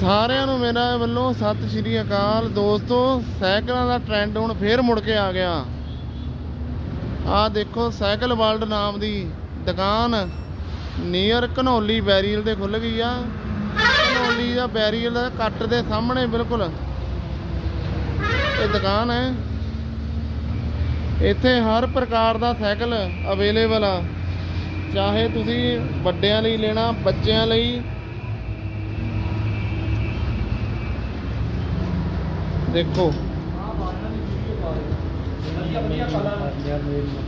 ਸਾਰਿਆਂ ਨੂੰ ਮੇਰਾ ਵੱਲੋਂ ਸਤਿ ਸ਼੍ਰੀ ਅਕਾਲ ਦੋਸਤੋ, ਸਾਈਕਲਾਂ ਦਾ ਟ੍ਰੈਂਡ ਹੁਣ ਫੇਰ ਮੁੜ ਕੇ ਆ ਗਿਆ। ਆਹ ਦੇਖੋ ਸਾਈਕਲ ਵਰਲਡ ਨਾਮ ਦੀ ਦੁਕਾਨ ਨੀਅਰ ਘਨੌਲੀ ਬੈਰੀਅਲ ਤੇ ਖੁੱਲ ਗਈ ਆ। ਘਨੌਲੀ ਦਾ ਬੈਰੀਅਲ ਦਾ ਕੱਟ ਦੇ ਸਾਹਮਣੇ ਬਿਲਕੁਲ। ਇਹ ਦੁਕਾਨ ਹੈ। ਇੱਥੇ ਹਰ ਪ੍ਰਕਾਰ ਦਾ ਸਾਈਕਲ ਅਵੇਲੇਬਲ ਆ। ਚਾਹੇ ਤੁਸੀਂ ਵੱਡਿਆਂ ਲਈ ਲੈਣਾ, ਬੱਚਿਆਂ ਲਈ ਦੇਖੋ।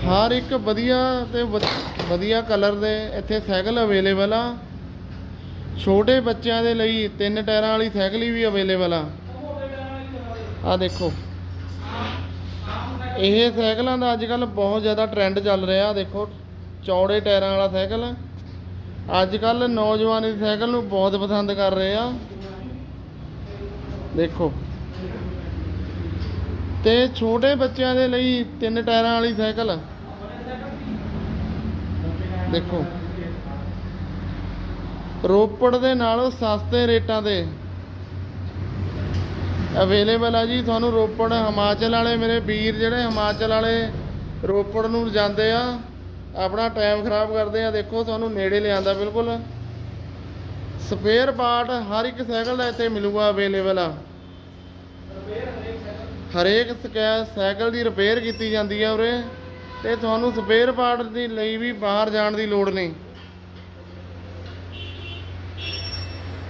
ਹਰ ਇੱਕ ਵਧੀਆ ਤੇ ਵਧ- ਵਧੀਆ ਕਲਰ ਦੇ ਇੱਥੇ ਸਾਈਕਲ ਅਵੇਲੇਬਲ ਆ। ਛੋਟੇ ਬੱਚਿਆਂ ਦੇ ਲਈ ਤਿੰਨ ਟਾਇਰਾਂ ਵਾਲੀ ਸਾਈਕਲ ਵੀ ਅਵੇਲੇਬਲ ਆ। ਆ ਦੇਖੋ। ਇਹ ਸਾਈਕਲਾਂ ਦਾ ਅੱਜ ਕੱਲ ਬਹੁਤ ਜ਼ਿਆਦਾ ਟ੍ਰੈਂਡ ਚੱਲ ਰਿਹਾ। ਦੇਖੋ, ਚੌੜੇ ਟਾਇਰਾਂ ਵਾਲਾ ਸਾਈਕਲ। ਅੱਜ ਕੱਲ ਨੌਜਵਾਨ ਇਸ ਸਾਈਕਲ ਨੂੰ ਬਹੁਤ ਪਸੰਦ ਕਰ ਰਹੇ ਆ। ਦੇਖੋ। ਤੇ ਛੋਟੇ ਬੱਚਿਆਂ ਦੇ ਲਈ ਤਿੰਨ ਟਾਇਰਾਂ ਵਾਲੀ ਸਾਈਕਲ। ਦੇਖੋ। ਰੋਪੜ ਦੇ ਨਾਲੋਂ ਸਸਤੇ ਰੇਟਾਂ ਤੇ ਅਵੇਲੇਬਲ ਆ ਜੀ, ਤੁਹਾਨੂੰ ਰੋਪੜ ਹਿਮਾਚਲ ਵਾਲੇ, ਮੇਰੇ ਵੀਰ ਜਿਹੜੇ ਹਿਮਾਚਲ ਵਾਲੇ ਰੋਪੜ ਨੂੰ ਜਾਂਦੇ ਆ, ਆਪਣਾ ਟਾਈਮ ਖਰਾਬ ਕਰਦੇ ਆ, ਦੇਖੋ ਤੁਹਾਨੂੰ ਨੇੜੇ ਲਿਆਂਦਾ ਬਿਲਕੁਲ। ਸਪੇਅਰ ਪਾਰਟ ਹਰ ਇੱਕ ਸਾਈਕਲ ਦਾ ਇੱਥੇ ਮਿਲੂਗਾ ਅਵੇਲੇਬਲ ਆ। ਹਰੇਕ ਸਕੈ- ਸਾਈਕਲ ਦੀ ਰਿਪੇਅਰ ਕੀਤੀ ਜਾਂਦੀ ਹੈ ਉਰੇ, ਤੇ ਤੁਹਾਨੂੰ ਸਪੇਅਰ ਪਾਰਟ ਦੀ ਲਈ ਵੀ ਬਾਹਰ ਜਾਣ ਦੀ ਲੋੜ ਨਹੀਂ।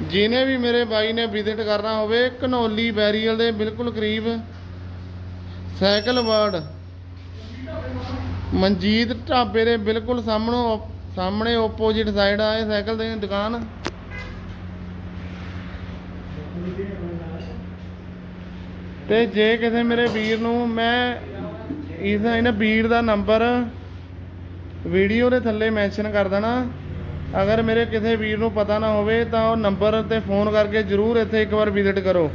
ਜਿਹਨੇ ਵੀ ਮੇਰੇ ਬਾਈ ਨੇ ਵਿਜ਼ਿਟ ਕਰਨਾ ਹੋਵੇ, ਘਨੌਲੀ ਬੈਰੀਅਲ ਦੇ ਬਿਲਕੁਲ ਕਰੀਬ, ਸਾਈਕਲ ਵਰਡ, ਮਨਜੀਤ ਢਾਬੇ ਦੇ ਬਿਲਕੁਲ ਸਾਹਮਣੋਂ ਸਾਹਮਣੇ ਓਪੋਜਿਟ ਸਾਈਡ ਆ ਇਹ ਸਾਈਕਲ ਦੀ ਦੁਕਾਨ। ਤੇ ਜੇ ਕਿਸੇ ਮੇਰੇ ਵੀਰ ਨੂੰ ਮੈਂ ਇਸ ਇਹਨਾਂ ਵੀਰ ਦਾ ਨੰਬਰ ਵੀਡੀਓ ਦੇ ਥੱਲੇ ਮੈਂਸ਼ਨ ਕਰ ਦੇਣਾ, ਅਗਰ ਮੇਰੇ ਕਿਸੇ ਵੀਰ ਨੂੰ ਪਤਾ ਨਾ ਹੋਵੇ ਤਾਂ ਉਹ ਨੰਬਰ ਤੇ ਫੋਨ ਕਰਕੇ ਜਰੂਰ ਇੱਥੇ ਇੱਕ ਵਾਰ ਵਿਜ਼ਿਟ ਕਰੋ।